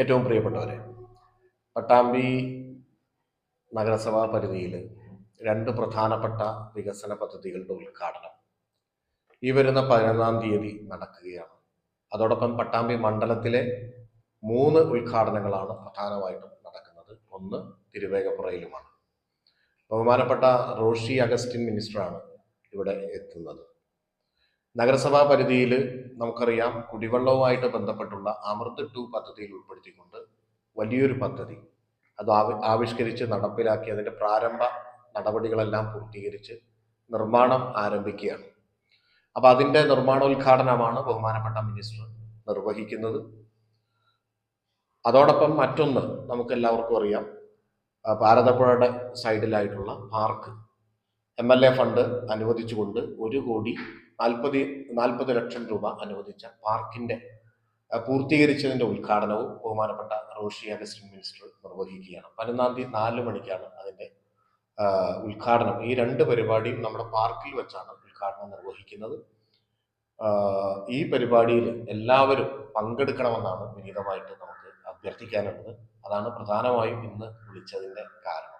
ഏറ്റവും പ്രിയപ്പെട്ടവരെ പട്ടാമ്പി നഗരസഭാ പരിധിയിൽ രണ്ട് പ്രധാനപ്പെട്ട വികസന പദ്ധതികളുടെ ഉദ്ഘാടനം. ഈ വരുന്ന പതിനൊന്നാം തീയതി നടക്കുകയാണ്. അതോടൊപ്പം പട്ടാമ്പി മണ്ഡലത്തിലെ മൂന്ന് ഉദ്ഘാടനങ്ങളാണ് പ്രധാനമായിട്ടും നടക്കുന്നത്. ഒന്ന് തിരുവേഗപ്പുറയിലുമാണ്. ബഹുമാനപ്പെട്ട റോഷി അഗസ്റ്റിൻ മിനിസ്റ്ററാണ് ഇവിടെ എത്തുന്നത്. നഗരസഭാ പരിധിയിൽ നമുക്കറിയാം കുടിവെള്ളവുമായിട്ട് ബന്ധപ്പെട്ടുള്ള അമൃത് ടു പദ്ധതിയിൽ ഉൾപ്പെടുത്തിക്കൊണ്ട് വലിയൊരു പദ്ധതി. അത് ആവിഷ്കരിച്ച് നടപ്പിലാക്കി അതിന്റെ പ്രാരംഭ നടപടികളെല്ലാം പൂർത്തീകരിച്ച് നിർമ്മാണം ആരംഭിക്കുകയാണ്. അപ്പോൾ അതിന്റെ നിർമ്മാണോദ്ഘാടനമാണ് ബഹുമാനപ്പെട്ട മിനിസ്റ്റർ നിർവഹിക്കുന്നത്. അതോടൊപ്പം മറ്റൊന്ന് നമുക്ക് എല്ലാവർക്കും അറിയാം ഭാരതപ്പുഴയുടെ സൈഡിലായിട്ടുള്ള park. M L A fund അനുവദിച്ചുകൊണ്ട് ഒരു കോടി നാൽപ്പത് നാൽപ്പത് ലക്ഷം രൂപ അനുവദിച്ച പാർക്കിന്റെ പൂർത്തീകരിച്ചതിന്റെ ഉദ്ഘാടനവും ബഹുമാനപ്പെട്ട റോഷി അഗസ്റ്റിൻ മിനിസ്റ്റർ നിർവഹിക്കുകയാണ്. പതിനൊന്നാം തീയതി നാല് മണിക്കാണ് അതിന്റെ ഉദ്ഘാടനം. ഈ രണ്ട് പരിപാടിയും നമ്മുടെ പാർക്കിൽ വെച്ചാണ് ഉദ്ഘാടനം നിർവഹിക്കുന്നത്. ഈ പരിപാടിയിൽ എല്ലാവരും പങ്കെടുക്കണമെന്നാണ് വിനീതമായിട്ട് നമുക്ക് അഭ്യർത്ഥിക്കാനുള്ളത്. അതാണ് പ്രധാനമായും ഇന്ന് വിളിച്ചതിന്റെ കാരണം.